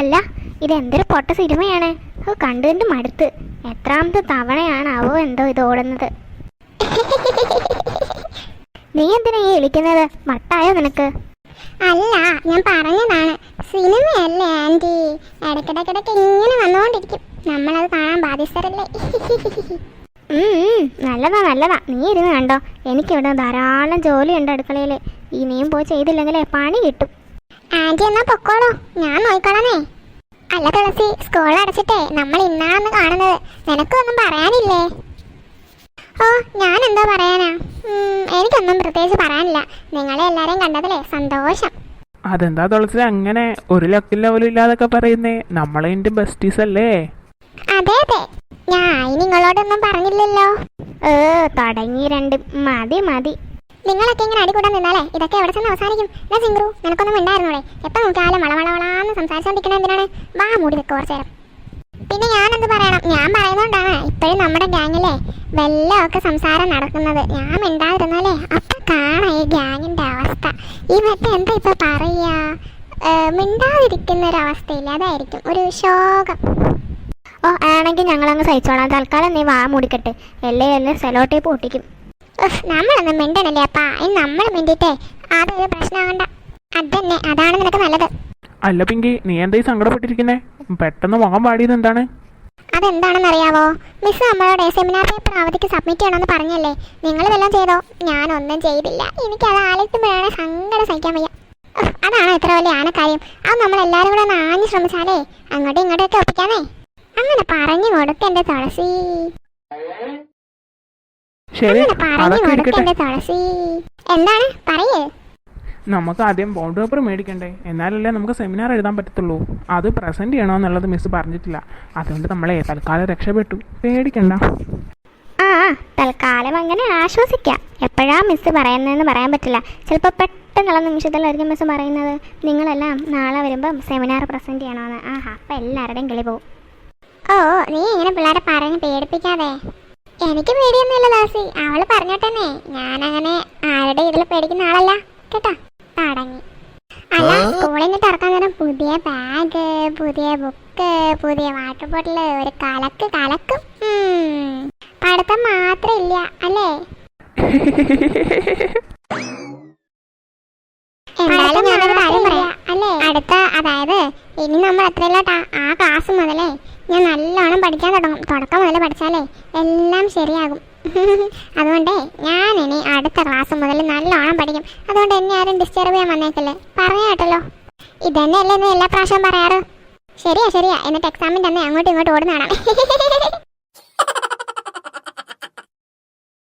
അല്ല ഇതെന്തൊരു പൊട്ട സിനിമയാണ്. ഓ കണ്ടു കണ്ട് മടുത്ത് എത്രാമത്തെ തവണയാണാവോ എന്തോ ഇത് ഓടുന്നത്. നീ എന്തിനാ ഈ വിളിക്കുന്നത്? മട്ടായോ നിനക്ക്? അല്ല ഞാൻ പറഞ്ഞതാണ്. സിനിമയല്ലേ ആന്റി ഇടയ്ക്കിടയ്ക്കിടയ്ക്ക് ഇങ്ങനെ വന്നുകൊണ്ടിരിക്കും. നമ്മളത് കാണാൻ ബാധ്യസ്ഥരല്ലേ? നല്ലതാ നല്ലതാ. നീ ഇരുന്ന് കണ്ടോ. എനിക്കിവിടെ ധാരാളം ജോലിയുണ്ട് അടുക്കളയിൽ ഇനിയും പോയി ചെയ്തില്ലെങ്കിൽ പണി കിട്ടും. ആന്റി എന്നാ പൊക്കോളൂ. ഞാൻ നോക്കിക്കോളാമേ അല്ല തുളസി സ്കൂൾ അടച്ചിട്ടേ നമ്മൾ ഇന്നാണെന്ന് കാണുന്നത്. നിനക്കൊന്നും പറയാനില്ലേ? ഓ ഞാൻ എന്തോ പറയാനാ എനിക്കൊന്നും പ്രത്യേകിച്ച് പറയാനില്ല. നിങ്ങളെ എല്ലാരെയും കണ്ടതിലേ സന്തോഷം. അതെന്താ തുളസി അങ്ങനെ ഒരു ലക്കിൽ ലെവലും ഇല്ലാതൊക്കെ പറയുന്നേ. നമ്മളെ എന്റെ ബെസ്റ്റീസ് അല്ലേ? അതെ അതെ. ഞാൻ നിങ്ങളോടൊന്നും പറഞ്ഞില്ലല്ലോ. ഏ തുടങ്ങി രണ്ട്. മതി മതി. നിങ്ങളൊക്കെ ഇങ്ങനെ അടികൂടാൻ നിന്നാലേ ഇതൊക്കെ എവിടെ ചെന്ന് അവസാനിക്കും? ഞാൻ സിംഗ്രു നിനക്കൊന്നും ഉണ്ടായിരുന്നോളെ എപ്പോ നോക്കിയാലും വളവളവളാന്ന് സംസാരിച്ചോണ്ടിരിക്കണ എന്തിനാണ്? വാ മൂടി നിൽക്കുക കുറച്ചു നേരം. പിന്നെ ഞാനെന്ത് പറയണം? ഞാൻ പറയുന്നോണ്ടാണ് ഇപ്പോഴും നമ്മുടെ ഗ്യാങ്ങിലെ വെല്ലമൊക്കെ സംസാരം നടക്കുന്നത്. ഞാൻ മിണ്ടാതിരുന്നാലേ അപ്പൊ കാണാം ഈ ഗ്യാങ്ങിന്റെ അവസ്ഥ. ഈ മറ്റേ എന്താ ഇപ്പൊ പറയാ മിണ്ടാതിരിക്കുന്ന ഒരു അവസ്ഥയില്ല അതായിരിക്കും ഒരു ശോകം. ഓ ആണെങ്കിൽ ഞങ്ങളങ്ങ് സഹിച്ചോളാം. തൽക്കാലം നീ വാ മൂടിക്കട്ടെ. എല്ലേ എല്ലാം സെലോ ഉഫ്, നമ്മളൊന്നും മിണ്ടണല്ലേ അപ്പാ? ഇനി നമ്മൾ മിണ്ടിട്ടേ അതൊരു പ്രശ്നമാകണ്ട. അതന്നെ അതാണ് നിനക്ക് നല്ലത്. അല്ല പിങ്കി നീ എന്താ ഈ സങ്കടപ്പെട്ടിരിക്കുന്നേ? പെട്ടെന്ന് മുഖം പാടിയത് എന്താണ്? അതെന്താണെന്ന് അറിയാവോ മിസ് നമ്മളോട് സെമിനാർ പേപ്പർ അവധിക്ക് സബ്മിറ്റ് ചെയ്യണമെന്ന് പറഞ്ഞല്ലേ? നിങ്ങൾ ഇതെല്ലാം ചെയ്തോ? ഞാനൊന്നും ചെയ്തില്ല. എനിക്ക് അത് ആലോചിക്കുമ്പോഴാണ് സങ്കടം സഹിക്കാൻ വയ്യ. അതാണ് ഇത്ര വലിയ ആനക്കാര്യം. അത് നമ്മൾ എല്ലാവരും കൂടെ ഒന്ന് ആഞ്ഞു ശ്രമിച്ചാലേ അങ്ങോട്ടും ഇങ്ങോട്ടും ഒക്കെ ഒപ്പിക്കാമേ. അങ്ങനെ പറഞ്ഞു കൊടുക്കേണ്ട തുളസി. ശരി അങ്ങനെ പറഞ്ഞു അതൊക്കെ ഇരിക്കട്ടെ. തുളസി? എന്താണ്? പറയേ. നമുക്ക് ആദ്യം ബോണ്ട് പേപ്പർ മേടിക്കണ്ടേ? എന്നാലല്ലേ നമുക്ക് സെമിനാർ എഴുതാൻ പറ്റത്തുള്ളൂ. അത് പ്രസന്റ് ചെയ്യണോ എന്നുള്ളത് മിസ് പറഞ്ഞിട്ടില്ല. അതുകൊണ്ട് നമ്മളെ തൽക്കാലം രക്ഷപ്പെട്ടു. പേടിക്കണ്ട. ആ, തൽക്കാലം അങ്ങനെ ആശ്വസിക്കാം. എപ്പോഴാ മിസ് പറയുന്നതെന്ന് പറയാൻ പറ്റില്ല. ചിലപ്പോൾ പെട്ടെന്നുള്ള നിമിഷത്തിലായിരിക്കും മിസ് പറയുന്നത്. നിങ്ങളെല്ലാം നാളെ വരുമ്പം സെമിനാർ പ്രസന്റ് ചെയ്യണമെന്ന് ആഹാ അപ്പം എല്ലാവരുടെയും കിളി പോവും. ഓ നീ ഇങ്ങനെ പിള്ളേരെ പറഞ്ഞ് പേടിപ്പിക്കാതെ. എനിക്ക് പേടിയൊന്നുമില്ല ദാസി. അവൾ പറഞ്ഞോട്ടെന്നെ. അങ്ങനെ ആരുടെ ഇതിൽ പേടിക്കുന്ന ആളല്ല. കേട്ടോ? തടങ്ങി അല്ല സ്കൂളിൽ നിന്ന് തുറക്കാൻ നേരം പുതിയ ബാഗ് പുതിയ ബുക്ക് പുതിയ വാട്ടർ ബോട്ടിൽ ഒരു കലക്ക് കലക്കും. പഠിത്തം മാത്രമില്ല അല്ലേ? എന്തായാലും ഞാനൊരു കാര്യം പറയാം. അല്ലേ? അടുത്ത അതായത് ഇനി നമ്മൾ എത്രയിലോട്ടാ? ആ ക്ലാസ് മുതലേ ഞാൻ നല്ലോണം പഠിക്കാൻ തുടങ്ങും. തുടക്കം മുതൽ പഠിച്ചാലേ എല്ലാം ശരിയാകും. അതുകൊണ്ടേ ഞാൻ ഇനി അടുത്ത ക്ലാസ് മുതൽ നല്ലോണം പഠിക്കും. അതുകൊണ്ട് എന്നെ ആരും ഡിസ്റ്റർബ് ചെയ്യാൻ വന്നേക്കല്ലേ. പറയാട്ടല്ലോ ഇതന്നെ അല്ലേ എന്ന് എല്ലാ പ്രാവശ്യവും പറയാറ്? ശരിയാ ശരിയാ. എന്നിട്ട് എക്സാമിന്റെ അന്ന് അങ്ങോട്ടും ഇങ്ങോട്ടും ഓടുന്നതാണ്.